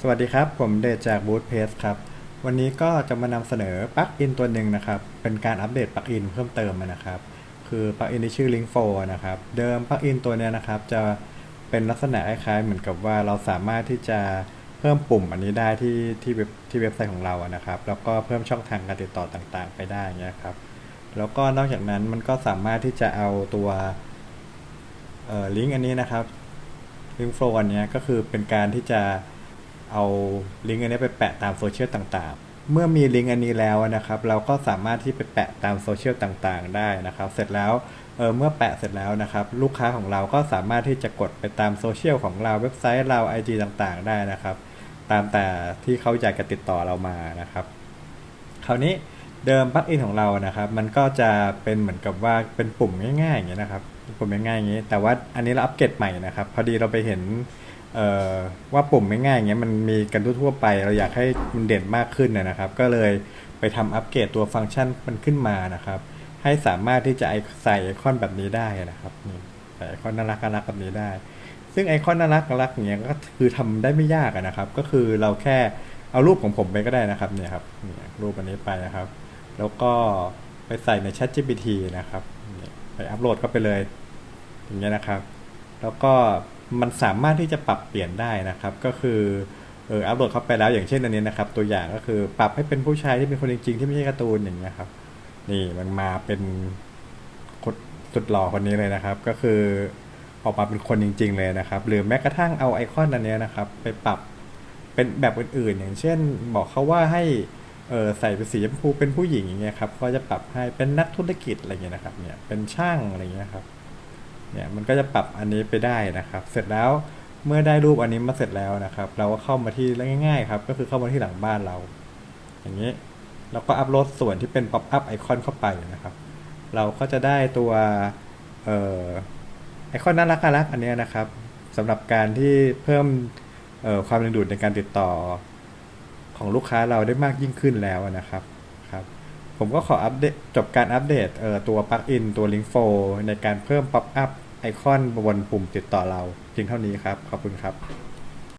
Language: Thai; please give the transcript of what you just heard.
สวัสดีครับ ผมเดชจาก b o o t p a c e ครับ วันนี้ก็จะมานำเสนอปลั๊กอินตัวหนึ่งนะครับ เป็นการอัปเดตปลั๊กอินเพิ่มเติมนะครับ คือปลั๊กอินที่ชื่อ Link 4นะครับ เดิมปลั๊กอินตัวเนี้ยนะครับ จะเป็นลักษณะคล้ายๆเหมือนกับว่าเราสามารถที่จะเพิ่มปุ่มอันนี้ได้ที่ที่เว็บที่เว็บไซต์ของเราอะนะครับ แล้วก็เพิ่มช่องทางการติดต่อต่างๆ ไปได้เงี้ยครับ แล้วก็นอกจากนั้นมันก็สามารถที่จะเอาตัวเอ่อลิงก์อันนี้นะครับลิงก์โฟล์อันเนี้ยก็คือเป็นการที่จะ เอาลิงก์อันนี้ไปแปะตามโซเชียลต่างๆ เมื่อมีลิงก์อันนี้แล้วนะครับ เราก็สามารถที่ไปแปะตามโซเชียลต่างๆ ได้นะครับ เสร็จแล้วเออเมื่อแปะเสร็จแล้วนะครับ ลูกค้าของเราก็สามารถที่จะกดไปตามโซเชียลของเราเว็บไซต์เรา IG ต่างๆ ได้นะครับ ตามแต่ที่เขาอยากจะติดต่อเรามานะครับ คราวนี้เดิมปลั๊กอินของเรานะครับ มันก็จะเป็นเหมือนกับว่าเป็นปุ่มง่ายๆอย่างเงี้ยนะครับปุ่มง่ายๆอย่างงี้ แต่ว่าอันนี้เราอัปเกรดใหม่นะครับ พอดีเราไปเห็น ว่าปุ่มง่ายๆอย่างเงี้ยมันมีกันทั่วไป เราอยากให้มันเด่นมากขึ้นนะครับ ก็เลยไปทำอัปเกรดตัวฟังก์ชันมันขึ้นมานะครับ ให้สามารถที่จะใส่ไอคอนแบบนี้ได้นะครับนี่ใส่ไอคอนน่ารักน่ารักแบบนี้ได้ ซึ่งไอคอนน่ารักน่ารักอย่างเงี้ยก็คือทำได้ไม่ยากนะครับ ก็คือเราแค่เอารูปของผมไปก็ได้นะครับเนี่ยครับเนี่ยรูปอันนี้ไปนะครับ แล้วก็ไปใส่ใน Chat GPT นะครับไปอัปโหลดเข้าไปเลย อย่างเงี้ยนะครับ แล้วก็ มันสามารถที่จะปรับเปลี่ยนได้นะครับ ก็คือเอออัปโหลดเข้าไปแล้วอย่างเช่นอันนี้นะครับ ตัวอย่างก็คือปรับให้เป็นผู้ชายที่เป็นคนจริงๆที่ไม่ใช่การ์ตูนอย่างเงี้ยครับ นี่มันมาเป็นคนสุดหล่อคนนี้เลยนะครับ ก็คือออกมาเป็นคนจริง ๆ เลยนะครับ หรือแม้กระทั่งเอาไอคอนอันเนี้ยนะครับ ไปปรับเป็นแบบอื่นๆ อย่างเช่น บอกเขาว่าให้เออใส่เป็นสีชมพูเป็นผู้หญิงอย่างเงี้ยครับก็จะปรับให้เป็นนักธุรกิจอะไรเงี้ยนะครับเนี่ยเป็นช่างอะไรเงี้ยครับ เนี่ยมันก็จะปรับอันนี้ไปได้นะครับ เสร็จแล้วเมื่อได้รูปอันนี้มาเสร็จแล้วนะครับ เราก็เข้ามาที่ง่ายๆครับ ก็คือเข้ามาที่หลังบ้านเรา อย่างนี้เราก็อัปโหลดส่วนที่เป็นป๊อปอัพไอคอนเข้าไปนะครับ เราก็จะได้ตัวเออไอคอนน่ารักน่ารักอันนี้นะครับสำหรับการที่เพิ่มความดึงดูดในการติดต่อของลูกค้าเราได้มากยิ่งขึ้นแล้วนะครับ ผมก็ขออัปเดตจบการอัปเดตเอ่อตัวปลั๊กอินตัว Link 4ในการเพิ่มป๊อปอัพไอคอนบนปุ่มติดต่อเราเพียงเท่านี้ครับ ขอบคุณครับ